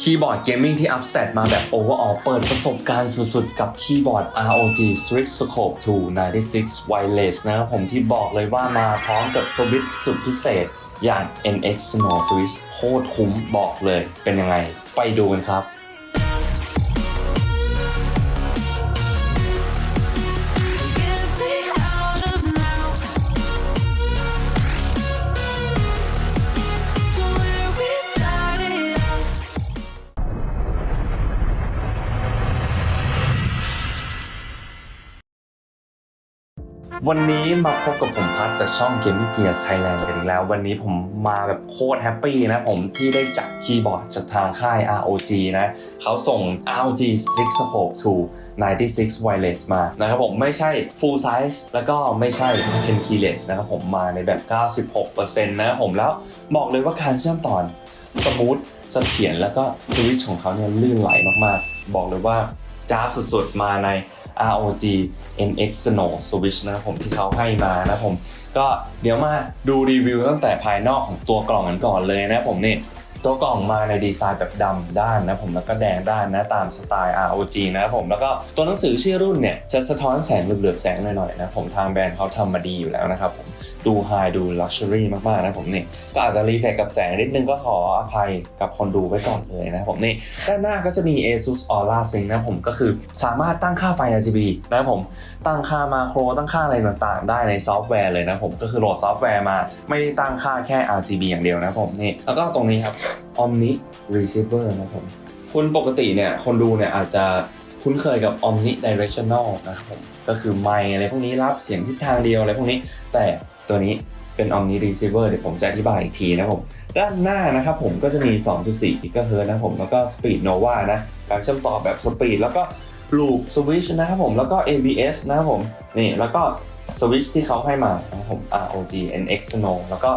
คีย์บอร์ดเกมมิ่งที่อัพสเตตมาแบบโอเวอร์ออเปิดประสบการณ์สุดๆ กับคีย์บอร์ด ROG Strix Scope 2 96 Wireless นะครับผมที่บอกเลยว่ามาพร้อมกับสวิตช์สุดพิเศษอย่าง NX Snow Switch โคตรคุ้มบอกเลยเป็นยังไง ไปดูกันครับ วันนี้มาพบกับผมพัดจากช่อง Gaming Gear Thailand กันอีกแล้ว วันนี้ผมมาแบบโคตรแฮปปี้นะผมที่ได้จับคีย์บอร์ดจากทางค่าย ROG นะเขาส่ง ROG Strix Scope 2 96 Wireless มานะครับผมไม่ใช่ full size แล้วก็ไม่ใช่ 10 keyless นะครับผมมาในแบบ 96%นะครับผมแล้วบอกเลยว่าการเชื่อมต่อสมูทเสถียรแล้วก็สวิตช์ของเขาเนี่ยลื่นไหลมากๆ บอกเลยว่าจ้าบสุดๆมาใน ROG NX Snow Switch นะครับผมที่เขาให้มานะผม ก็เดี๋ยวมาดูรีวิวตั้งแต่ภายนอกของตัวกล่องกันก่อนเลยนะผมนี่ตัวกล่องมาในดีไซน์แบบดำด้านนะผมแล้วก็แดงด้านนะตามสไตล์ ROG นะครับผมแล้วก็ตัวหนังสือชื่อรุ่นเนี่ยจะสะท้อนแสงเหลือบๆแสงหน่อยๆนะผมทางแบรนด์เขาทำมาดีอยู่แล้วนะครับผม ดูไฮดูลักชัวรี่มากๆนะผมนี่ก็อาจจะรีเฟกกับแสงนิดนึงก็ขออภัยกับคนดูไว้ก่อนเลยนะผมนี่ด้านหน้าก็จะมี ASUS Aura Sync นะผมก็คือสามารถตั้งค่าไฟ RGB นะผมตั้งค่ามาโครตั้งค่าอะไรต่างๆ ได้ในซอฟต์แวร์เลยนะผมก็คือโหลดซอฟต์แวร์มาไม่ได้ตั้งค่าแค่ RGB อย่างเดียวนะผมนี่แล้วก็ตรงนี้ครับ Omni Receiver นะผมคุณปกติเนี่ยคนดูเนี่ยอาจจะคุ้นเคยกับ Omni Directional นะครับผมก็คือไมค์อะไรพวกนี้รับเสียงทิศทางเดียวอะไรพวกนี้แต่ ตัวนี้เป็น Omni Receiver เดี๋ยวผมจะอธิบายอีกทีนะผม ด้านหน้านะครับผมก็จะมี 2.4 GHz นะครับผม แล้วก็ Speed Nova นะ การเชื่อมต่อแบบ Speed แล้วก็ Loop Switch นะครับผม แล้วก็ ABS นะครับผม นี่ แล้วก็ Switch ที่เขาให้มานะครับผม ROG NX Snow แล้วก็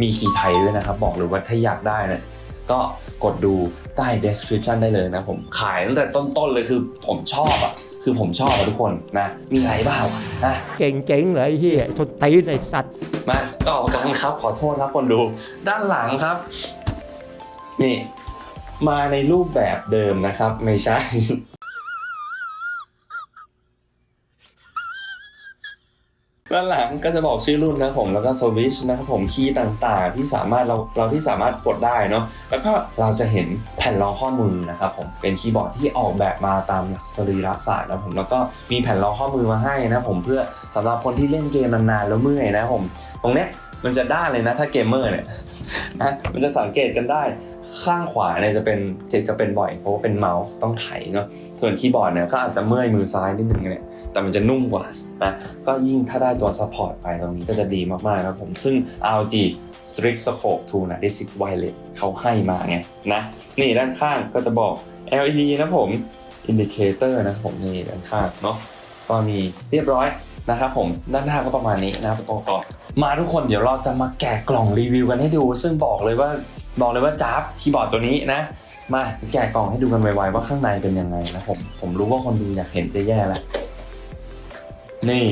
มีคีย์ไทยด้วยนะครับ บอกเลยว่าถ้าอยากได้เนี่ยก็กดดูใต้ description ได้เลยนะผม ขายตั้งแต่ต้นๆเลยคือผมชอบอะ คือผมชอบอะทุกคนนะ มีอะไรบ้างวะนะเก่งเจ๋งเลยไอ้เฮียทนตีนไอ้สัตว์มาต่อกันครับขอโทษครับคนดู ด้านหลังครับ นี่ มาในรูปแบบเดิมนะครับ ไม่ใช่ ด้านหลังก็จะบอกชื่อรุ่นนะครับผมแล้วก็สวิชนะครับผมคีย์ต่างๆ ที่สามารถเราเราที่สามารถกดได้เนาะแล้วก็เราจะเห็นแผ่นรองข้อมือนะครับผมเป็นคีย์บอร์ดที่ออกแบบมาตามหลักสรีระศาสตร์นะผมแล้วก็มีแผ่นรองข้อมือมาให้นะผมเพื่อสำหรับคนที่เล่นเกมนานๆแล้วเมื่อยนะผมตรงเนี้ย มันจะด้านเลยนะถ้าเกมเมอร์เนี่ยนะมันจะสังเกตกันได้ข้างขวาเนี่ยจะเป็นจะจะเป็นบ่อยเพราะว่าเป็นเมาส์ต้องไถเนาะส่วนคีย์บอร์ดเนี่ยก็อาจจะเมื่อยมือซ้ายนิดนึงเนี่ยแต่มันจะนุ่มกว่านะก็ยิ่งถ้าได้ตัวซัพพอร์ตไปตรงนี้ก็จะดีมากๆครับผมซึ่ง ROG Strix Scope 2 96 Wireless เขาให้มาไงนะนี่ด้านข้างก็จะบอก LED นะผม Indicator นะผมนี่ด้านข้างเนาะก็มีเรียบร้อย นะครับผมด้านหน้าก็ประมาณนี้นะครับตัวกล่องมาทุกคนเดี๋ยวเราจะมาแกะกล่องรีวิวกันให้ดู ซึ่งบอกเลยว่าบอกเลยว่าจ้าบคีย์บอร์ดตัวนี้นะมาแกะกล่องให้ดูกันไวๆว่าข้างในเป็นยังไงนะผมผมรู้ว่าคนดูอยากเห็นจะแย่แล้วนี่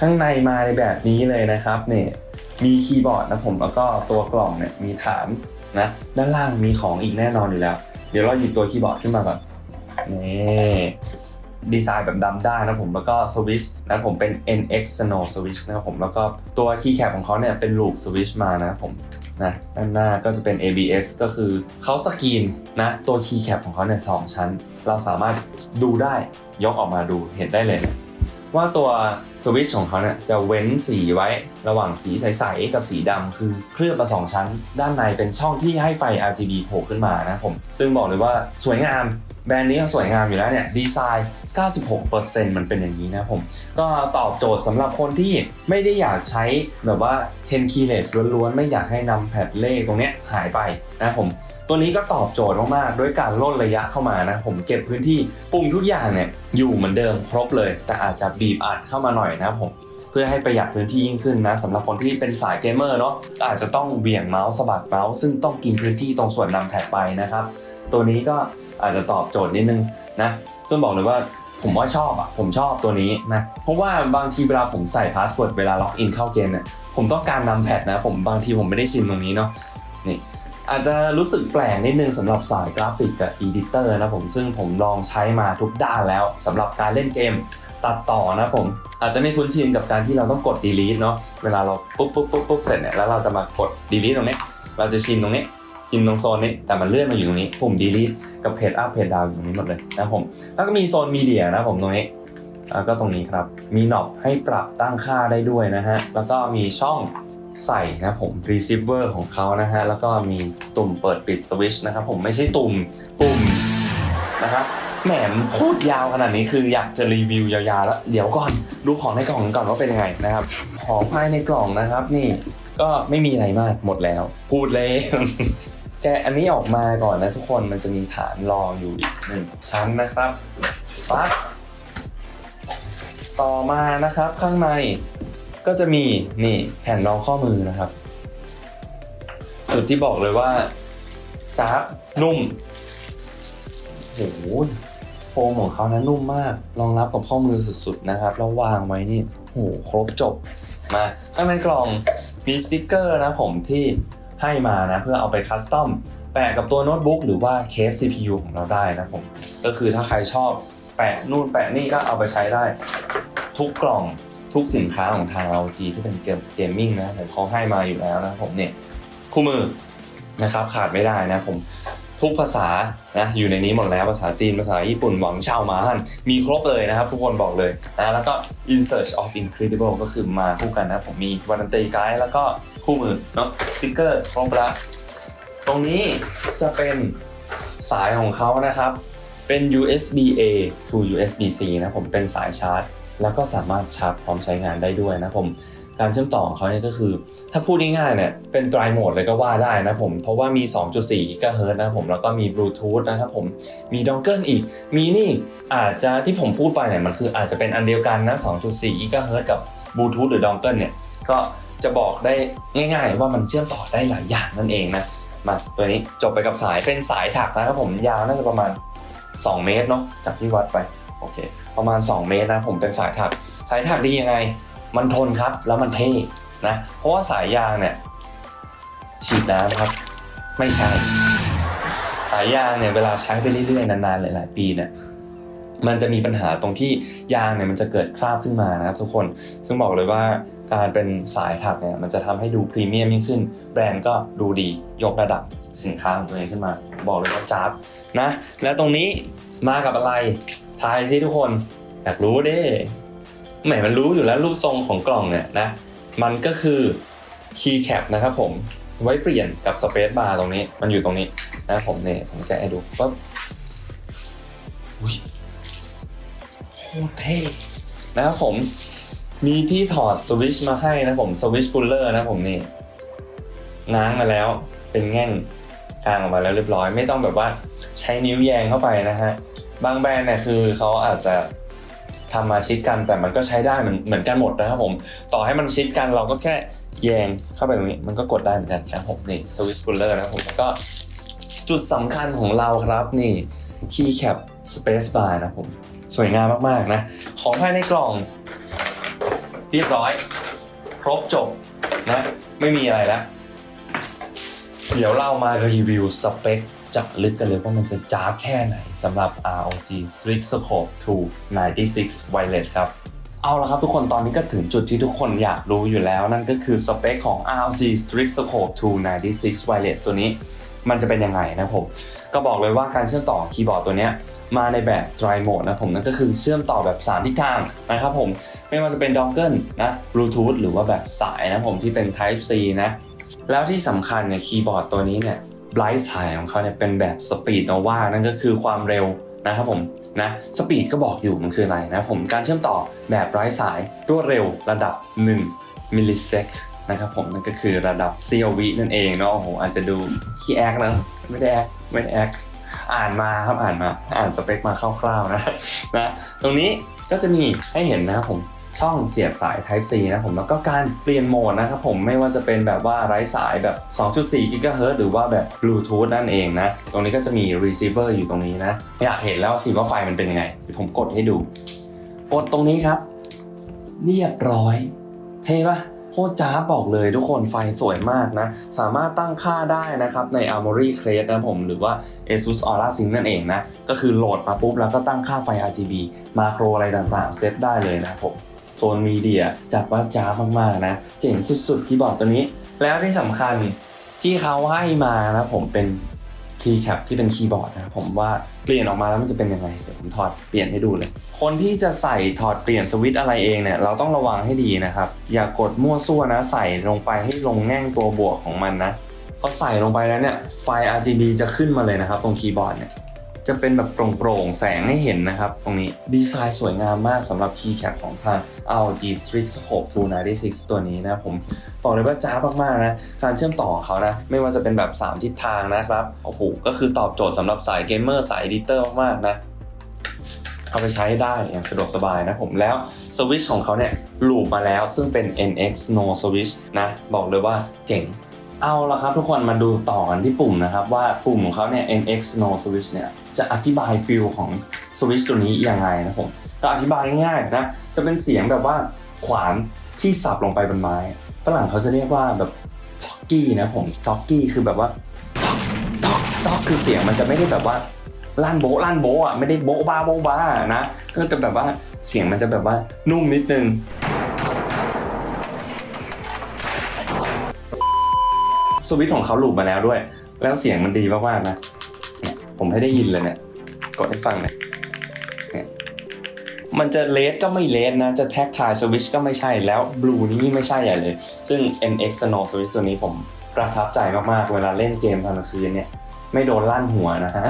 ข้างในมาในแบบนี้เลยนะครับนี่มีคีย์บอร์ดนะผมแล้วก็ตัวกล่องเนี่ยมีฐานนะด้านล่างมีของอีกแน่นอนอยู่แล้ว เดี๋ยวเราหยิบตัวคีย์บอร์ดขึ้นมาก่อนนี่ ดีไซน์แบบดำได้นะผมแล้วก็สวิชนะผมเป็น NX Snow Switch นะครับผมแล้วก็ตัวคีย์แคปของเขาเนี่ยเป็นลูปสวิชมานะครับผมนะด้านหน้าก็จะเป็น ABS ก็คือเขาสกรีนนะตัวคีย์แคปของเขาเนี่ยสองชั้น เราสามารถดูได้ยกออกมาดูเห็นได้เลยนะว่าตัวสวิตช์ของเขาเนี่ยจะเว้นสีไว้ระหว่างสีใส ๆ กับสีดำคือเคลือบมาสองชั้น ด้านในเป็นช่องที่ให้ไฟ RGB โผล่ขึ้นมานะผม ซึ่งบอกเลยว่าสวยงาม แบรนด์นี้ก็สวยงามอยู่แล้วเนี่ย ดีไซน์ 96%มันเป็นอย่างนี้นะผม ก็ตอบโจทย์สำหรับคนที่ไม่ได้อยากใช้แบบว่า10 keyless ล้วนๆ ไม่อยากให้นำแพดเลขตรงเนี้ยหายไปนะผม ตัวนี้ก็ตอบโจทย์มากๆด้วยการลดระยะเข้ามานะผมเก็บพื้นที่ปุ่มทุกอย่างเนี่ยอยู่เหมือนเดิมครบเลย แต่อาจจะบีบอัดเข้ามาหน่อยนะผมเพื่อให้ประหยัดพื้นที่ยิ่งขึ้นนะสำหรับคนที่เป็นสายเกมเมอร์เนาะอาจจะต้องเบี่ยงเมาส์สะบัดเมาส์ซึ่งต้องกินพื้นที่ตรงส่วนนำแพดไปนะครับ ตัวนี้ก็อาจจะตอบโจทย์นิดนึงนะซึ่งบอกเลยว่า ผมว่าชอบอะผมชอบตัวนี้นะเพราะว่าบางทีเวลาผมใส่พาสเวิร์ดเวลาล็อกอินเข้าเกมเนี่ยผมต้องการนำแพดนะผมบางทีผมไม่ได้ชินตรงนี้เนาะนี่อาจจะรู้สึกแปลกนิดนึงสำหรับสายกราฟิกกับอีดิเตอร์นะผมซึ่งผมลองใช้มาทุกด้านแล้วสำหรับการเล่นเกมตัดต่อนะผมอาจจะไม่คุ้นชินกับการที่เราต้องกด delete เนาะเวลาเราปุ๊บปุ๊บปุ๊บปุ๊บเสร็จเนี่ยแล้วเราจะมากด delete ตรงนี้ เราจะชินตรงนี้ ชินตรงโซนนี้แต่มันเลื่อนมาอยู่ตรงนี้ปุ่ม delete กับ page up page down อยู่ตรงนี้หมดเลยนะผมแล้วก็มีโซนมีเดียนะผมตรงนี้แล้วก็ตรงนี้ครับ มีหนอบให้ปรับตั้งค่าได้ด้วยนะฮะ แล้วก็มีช่องใส่นะผม receiver ของเขานะฮะ แล้วก็มีตุ่มเปิดปิดสวิชนะครับผมไม่ใช่ตุ่มปุ่มนะครับแหมพูดยาวขนาดนี้คืออยากจะรีวิวยาวๆแล้ว เดี๋ยวก่อนดูของในกล่องก่อนว่าเป็นยังไงนะครับ ของภายในกล่องนะครับนี่ ก็ไม่มีอะไรมากหมดแล้ว พูดเลยแกอันนี้ออกมาก่อนนะทุกคนมันจะมีฐานรองอยู่อีกหนึ่งชั้นนะครับปั๊บต่อมานะครับข้างในก็จะมีนี่แผ่นรองข้อมือนะครับ จุดที่บอกเลยว่าจ้าบนุ่มโอ้โหโฟมของเขานะนุ่มมากรองรับกับข้อมือสุดๆนะครับแล้ววางไว้นี่โอ้โหครบจบ มาข้างในกล่องมีสติกเกอร์นะผมที่ให้มานะเพื่อเอาไปคัสตอมแปะกับตัวโน้ตบุ๊กหรือว่าเคส CPU ของเราได้นะผมก็คือถ้าใครชอบแปะนู่นแปะนี่ก็เอาไปใช้ได้ ทุกกล่องทุกสินค้าของทาง LG ที่เป็นเกมเกมมิ่งนะผมเขาให้มาอยู่แล้วนะผมเนี่ยคู่มือนะครับขาดไม่ได้นะผม ทุกภาษานะอยู่ในนี้หมดแล้วภาษาจีนภาษาญี่ปุ่นหวังเชามาฮั่นมีครบเลยนะครับ ทุกคนบอกเลยนะแล้วก็ In Search of Incredible ก็คือมาคู่กันนะผมมีวารันตีไกด์แล้วก็คู่มือเนาะสติ๊กเกอร์ครบละตรงนี้จะเป็นสายของเขานะครับ เป็น USB A to USB C นะผมเป็นสายชาร์จ แล้วก็สามารถชาร์จพร้อมใช้งานได้ด้วยนะผม การเชื่อมต่อของเขาเนี่ยก็คือ ถ้าพูดง่ายๆเนี่ยเป็นไตรโหมดเลยก็ว่าได้นะผม เพราะว่ามี 2.4 GHz นะผม แล้วก็มีบลูทูธนะครับผมมีดองเกิลอีก มีนี่อาจจะที่ผมพูดไปเนี่ยมันคืออาจจะเป็นอันเดียวกันนะ 2.4 GHz กับบลูทูธหรือดองเกิลเนี่ยก็จะบอกได้ง่าย ๆ ว่ามันเชื่อมต่อได้หลายอย่างนั่นเองนะมาตัวนี้จบไปกับสายเป็นสายถักนะครับผมยาวน่าจะประมาณ 2 เมตรเนาะจากที่วัดไปโอเคประมาณ 2 เมตรนะผมเป็นสายถักสายถักดียังไง มันทนครับแล้วมันเท่นะเพราะว่าสายยางเนี่ยฉีดน้ำครับ ไม่ใช่ สายยางเนี่ยเวลาใช้ไปเรื่อยๆนานๆหลายๆปีเนี่ยมันจะมีปัญหาตรงที่ยางเนี่ยมันจะเกิดคราบขึ้นมานะครับทุกคน ซึ่งบอกเลยว่าการเป็นสายถักเนี่ยมันจะทำให้ดูพรีเมียมยิ่งขึ้น แบรนด์ก็ดูดียกระดับสินค้าของตัวเองขึ้นมา บอกเลยว่าจ้าบนะ และตรงนี้มากับอะไรทายซิทุกคน อยากรู้ด้ แหมมันรู้อยู่แล้วรูปทรงของกล่องเนี่ยนะ มันก็คือ key cap นะครับผมไว้เปลี่ยนกับ space bar ตรงนี้ มันอยู่ตรงนี้นะผมเนี่ยผมจะให้ดูปั๊บอุ้ยโคตรเท่นะครับผมมีที่ถอดสวิชมาให้นะผมสวิตช์ puller นะผมนี่ง้างมาแล้วเป็นแง่งกลางออกมาแล้วเรียบร้อย ไม่ต้องแบบว่าใช้นิ้วแยงเข้าไปนะฮะบางแบรนด์เนี่ยคือเขาอาจจะ ทำมาชิดกันแต่มันก็ใช้ได้เหมือนเหมือนกันหมดนะครับผม ต่อให้มันชิดกันเราก็แค่แยงเข้าไปตรงนี้มันก็กดได้เหมือนกันนะครับผมนี่สวิตช์ puller นะครับผมแล้วก็จุดสำคัญของเราครับนี่ key cap space bar นะผมสวยงามมากๆนะ ของภายในกล่อง เรียบร้อย ครบจบนะ ไม่มีอะไรแล้ว เดี๋ยวเรามารีวิวสเปค เจักลึกกันเลยว่ามันจะจ้าบแค่ไหนสำหรับ ROG Strixscope 2 96 Wireless ครับเอาละครับทุกคนตอนนี้ก็ถึงจุดที่ทุกคนอยากรู้อยู่แล้ว นั่นก็คือสเปคของ ROG Strixscope 2 96 Wireless ตัวนี้ มันจะเป็นยังไงนะผม ก็บอกเลยว่าการเชื่อมต่อคีย์บอร์ดตัวนี้มาในแบบ Dry Mode นะผมนั่นก็คือเชื่อมต่อแบบ 3 ทิศทางนะครับผม ไม่ว่าจะเป็นดองเกิลนะ Bluetooth หรือว่าแบบสายนะผมที่เป็น Type C นะ แล้วที่สำคัญเนี่ยคีย์บอร์ดตัวนี้เนี่ย ไบรท์สายของเขาเนี่ยเป็นแบบ Speed Nova นั่นก็คือความเร็วนะครับผมนะสปีดก็บอกอยู่มันคืออะไรนะผมการเชื่อมต่อแบบไร้สายรวดเร็วระดับ 1 มิลลิเซกนะครับผมนั่นก็คือระดับเซียววินั่นเองเนาะโอ้โหอาจจะดูขี้แอกนะไม่ได้แอกไม่ได้แอกอ่านมาครับอ่านมาอ่านสเปคมาคร่าวๆนะนะตรงนี้ก็จะมีให้เห็นนะครับผม ช่องเสียบสาย Type C นะผมแล้วก็การเปลี่ยนโหมดนะครับผมไม่ว่าจะเป็นแบบว่าไร้สายแบบ 2.4 GHz หรือว่าแบบ Bluetooth นั่นเองนะ ตรงนี้ก็จะมี receiver อยู่ตรงนี้นะ อยากเห็นแล้วสิว่าไฟมันเป็นยังไงผมกดให้ดูกดตรงนี้ครับ เรียบร้อย เท่ปะโคตรจ้าบอกเลยทุกคนไฟสวยมากนะ สามารถตั้งค่าได้นะครับใน Armory Crate นะผมหรือว่า ASUS Aura Sync นั่นเองนะ ก็คือโหลดมาปุ๊บแล้วก็ตั้งค่าไฟ RGB มาโครอะไรต่างๆ เซตได้เลยนะครับผม โซนมีเดียจัดว่าจ้ามากๆนะ เจ๋งสุดๆคีย์บอร์ดตัวนี้ แล้วที่สำคัญที่เขาให้มานะผมเป็นคีย์แคปที่เป็นคีย์บอร์ดนะครับผมว่าเปลี่ยนออกมาแล้วมันจะเป็นยังไงเดี๋ยวผมถอดเปลี่ยนให้ดูเลย คนที่จะใส่ถอดเปลี่ยนสวิตช์อะไรเองเนี่ยเราต้องระวังให้ดีนะครับ อย่ากดมั่วซั่วนะ ใส่ลงไปให้ลงแง่งตัวบวกของมันนะพอใส่ลงไปแล้วเนี่ยไฟ RGB จะขึ้นมาเลยนะครับ ตรงคีย์บอร์ดเนี่ย จะเป็นแบบโปร่งๆ แสงให้เห็นนะครับ ตรงนี้ดีไซน์สวยงามมากสำหรับคีย์แคปของทาง ROG Strix Scope 296 ตัวนี้นะผมบอกเลยว่าจ้ามากๆนะการเชื่อมต่อของเขานะไม่ว่าจะเป็นแบบ 3 ทิศทางนะครับโอ้โหก็คือตอบโจทย์สำหรับสายเกมเมอร์สายดิเตอร์มากๆนะเอาไปใช้ได้อย่างสะดวกสบายนะผมแล้วสวิชของเขาเนี่ยลูปมาแล้วซึ่งเป็น NX No Switch นะบอกเลยว่าเจ๋ง เอาละครับทุกคนมาดูต่อกันที่ปุ่มนะครับว่าปุ่มของเขาเนี่ย NX No Switch เนี่ยจะอธิบายฟิลของสวิตช์ตัวนี้ยังไงนะผมก็อธิบายง่ายๆนะจะเป็นเสียงแบบว่าขวานที่สับลงไปบนไม้ฝรั่งเขาจะเรียกว่าแบบท็อกกี้นะผมท็อกกี้คือแบบว่าท็อกท็อกท็อกคือเสียงมันจะไม่ได้แบบว่าลั่นโบลั่นโบอะไม่ได้โบบ้าโบบ้านะก็จะแบบว่าเสียงมันจะแบบว่านุ่มนิดนึง สวิตช์ของเขาหลุดมาแล้วด้วย แล้วเสียงมันดีมากๆนะเนี่ยผมให้ได้ยินเลยเนี่ยกดให้ฟังเนี่ยเนี่ยมันจะเลสก็ไม่เลสนะ จะแท็กทายสวิตช์ก็ไม่ใช่แล้วบลูนี่ไม่ใช่ใหญ่เลย ซึ่ง NX Snow Switch ตัวนี้ผมประทับใจมากๆ เวลาเล่นเกมตอนกลางคืนเนี่ย ไม่โดนลั่นหัวนะฮะ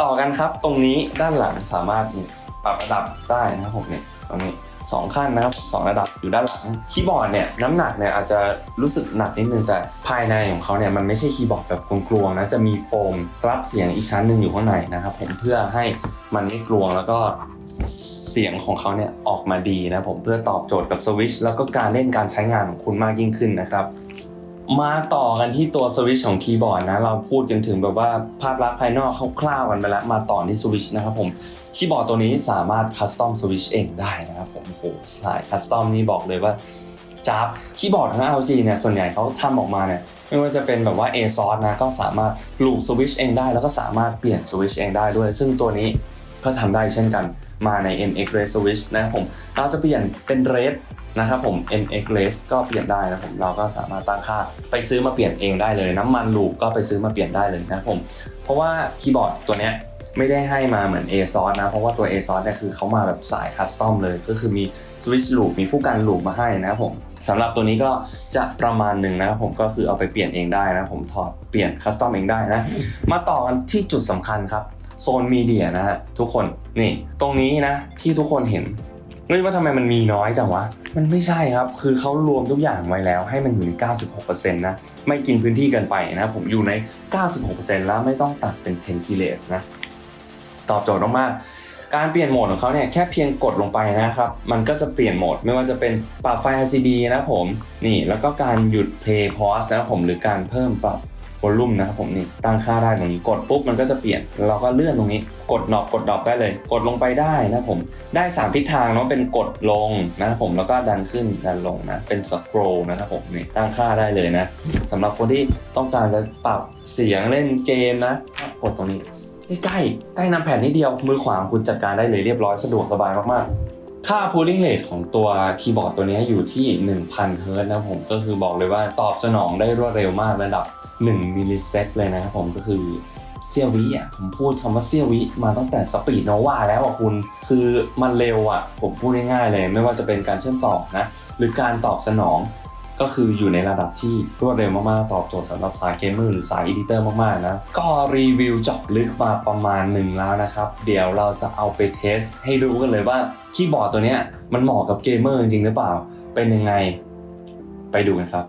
ต่อกันครับตรงนี้ด้านหลังสามารถปรับระดับได้นะผมเนี่ยตรงนี้ สองขั้นนะครับสองระดับอยู่ด้านหลังคีย์บอร์ดเนี่ยน้ำหนักเนี่ยอาจจะรู้สึกหนักนิดนึงแต่ภายในของเขาเนี่ยมันไม่ใช่คีย์บอร์ดแบบกลวงๆนะจะมีโฟมรับเสียงอีกชั้นหนึ่งอยู่ข้างในนะครับผมเพื่อให้มันไม่กลวงแล้วก็เสียงของเขาเนี่ยออกมาดีนะผมเพื่อตอบโจทย์กับสวิชแล้วก็การเล่นการใช้งานของคุณมากยิ่งขึ้นนะครับ มาต่อกันที่ตัวสวิตช์ของคีย์บอร์ดนะ เราพูดกันถึงแบบว่าภาพลักษณ์ภายนอกคร่าวๆกันไปแล้ว มาต่อที่สวิตช์นะครับผม คีย์บอร์ดตัวนี้สามารถคัสตอมสวิตช์เองได้นะครับผม โอ้โหสายคัสตอมนี่บอกเลยว่าจับคีย์บอร์ดของ LG เนี่ย ส่วนใหญ่เขาทำออกมาเนี่ย ไม่ว่าจะเป็นแบบว่า ASOS นะ ก็สามารถลูปสวิตช์เองได้ แล้วก็สามารถเปลี่ยนสวิตช์เองได้ด้วย ซึ่งตัวนี้ก็ทำได้เช่นกัน มาใน NX Red Switch นะครับผม เราจะเปลี่ยนเป็น Red นะครับผม NX Red ก็เปลี่ยนได้นะครับผมเราก็สามารถตั้งค่าไปซื้อมาเปลี่ยนเองได้เลย น้ำมันลูปก็ไปซื้อมาเปลี่ยนได้เลยนะครับผม เพราะว่าคีย์บอร์ดตัวเนี้ยไม่ได้ให้มาเหมือน ASOS นะ เพราะว่าตัว ASOS เนี่ยคือเขามาแบบสายคัสตอมเลย ก็คือมี Switch Loop มีผู้กันลูปมาให้นะครับผมสำหรับตัวนี้ก็จะประมาณหนึ่งนะครับผมก็คือเอาไปเปลี่ยนเองได้นะผมถอดเปลี่ยนคัสตอมเองได้นะ มาต่อกันที่จุดสำคัญครับโซนมีเดียนะฮะทุกคนนี่ตรงนี้นะที่ทุกคนเห็น ฮ้ยว่าทำไมมันมีน้อยจังวะ มันไม่ใช่ครับ คือเขารวมทุกอย่างไว้แล้ว ให้มันอยู่ใน 96%นะ ไม่กินพื้นที่เกินไปนะ ผมอยู่ใน 96%แล้วไม่ต้องตัดเป็น 10กิเลสนะ ตอบโจทย์มากๆการเปลี่ยนโหมดของเขาเนี่ยแค่เพียงกดลงไปนะครับ มันก็จะเปลี่ยนโหมดไม่ว่าจะเป็นปรับไฟ RGB นะผม นี่แล้วก็การหยุด play pause นะผมหรือการเพิ่มปรับ วอลลุ่มนะครับผมนี่ตั้งค่าได้ตรงนี้กดปุ๊บมันก็จะเปลี่ยน เราก็เลื่อนตรงนี้ กดนอบกดดอปได้เลย กดลงไปได้นะผมได้สามทิศทางเนาะเป็นกดลงนะครับผมแล้วก็ดันขึ้นดันลงนะเป็นสครอลนะครับผมนี่ตั้งค่าได้เลยนะสำหรับคนที่ต้องการจะปรับเสียงเล่นเกมนะกดตรงนี้ใกล้ใกล้นำแผ่นนิดเดียวมือขวาคุณจัดการได้เลยเรียบร้อยสะดวกสบายมากๆ ค่า pooling rate ของตัวคีย์บอร์ดตัวนี้อยู่ที่ 1000เฮิร์ตนะผมก็คือบอกเลยว่าตอบสนองได้รวดเร็วมากระดับ 1 มิลลิเซกเลยนะครับผมก็คือเซียววิอะผมพูดคำว่าเซียววิมาตั้งแต่สปีดโนวาแล้วอะคุณคือมันเร็วอะ ผมพูดง่ายๆเลย ไม่ว่าจะเป็นการเชื่อมต่อนะ หรือการตอบสนอง ก็คืออยู่ในระดับที่รวดเร็วมาก ๆ ตอบโจทย์สำหรับสายเกมเมอร์หรือสายอีดิเตอร์มาก ๆ นะ ก็รีวิวเจาะลึกมาประมาณหนึ่งแล้วนะครับ เดี๋ยวเราจะเอาไปเทสให้ดูกันเลยว่าคีย์บอร์ดตัวเนี้ยมันเหมาะกับเกมเมอร์จริงหรือเปล่า เป็นยังไง ไปดูกันครับ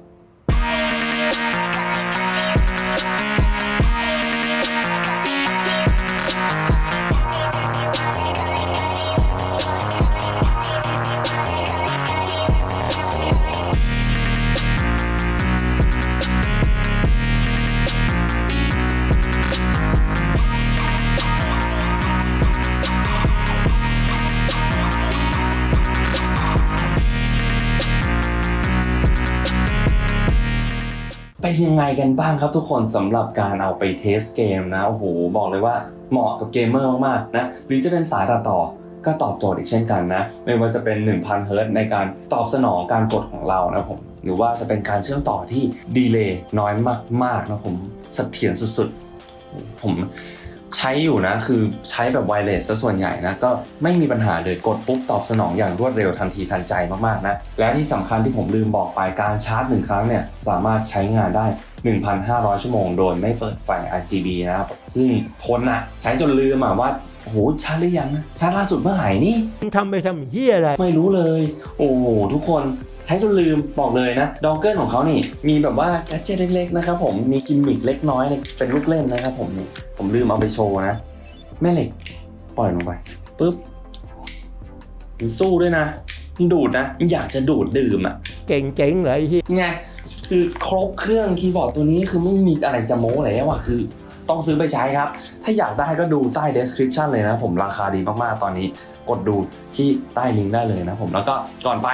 เป็นยังไงกันบ้างครับทุกคนสำหรับการเอาไปเทสเกมนะโอ้โหบอกเลยว่าเหมาะกับเกมเมอร์มากๆนะหรือจะเป็นสายตัดต่อก็ตอบโจทย์อีกเช่นกันนะ ไม่ว่าจะเป็น 1000 เฮิร์ตในการตอบสนองการกดของเรานะผมหรือว่าจะเป็นการเชื่อมต่อที่ดีเลย์น้อยมากๆนะผมสเสถียรสุดๆ ผม ใช้อยู่นะ คือใช้แบบไวเลสซะส่วนใหญ่นะ ก็ไม่มีปัญหาเลยกดปุ๊บตอบสนองอย่างรวดเร็วทันทีทันใจมากๆนะ และที่สำคัญที่ผมลืมบอกไปการชาร์จหนึ่งครั้งเนี่ยสามารถใช้งานได้ 1,500 ชั่วโมงโดยไม่เปิดไฟ RGB นะครับซึ่งทนอะใช้จนลืมอะว่า โอ้โหชาร์จหรือยังนะชาร์จล่าสุดเมื่อไหร่นี่มึงทำไปทำเฮียอะไร ไม่รู้เลย โอ้โหทุกคนใช้จนลืมบอกเลยนะดองเกิลของเขานี่ มีแบบว่าแกดเจิตเล็กๆนะครับผมมีกิมมิคเล็กน้อยเป็นลูกเล่นนะครับผมนี่ผมลืมเอาไปโชว์นะแม่เหล็กปล่อยลงไปปุ๊บมันสู้ด้วยนะมันดูดนะมันอยากจะดูดดื่มอะเก่งเจ๋งเลยไอ้เฮียไงคือครบเครื่องคีย์บอร์ดตัวนี้คือไม่มีอะไรจะโม้แล้วอะคือ ต้องซื้อไปใช้ครับ ถ้าอยากได้ก็ดูใต้ description เลยนะผมราคาดีมากๆ ตอนนี้กดดูที่ใต้ลิงก์ได้เลยนะผมแล้วก็ก่อนไป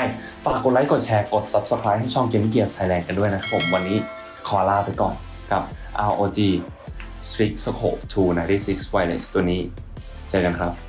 ฝากกดไลค์กดแชร์กด subscribe ให้ช่องเกมเกียร์ไทยแลนด์กันด้วยนะครับผมวันนี้ขอลาไปก่อนกับ ROG Strix Scope 296 Wireless ตัวนี้ เจอกันครับ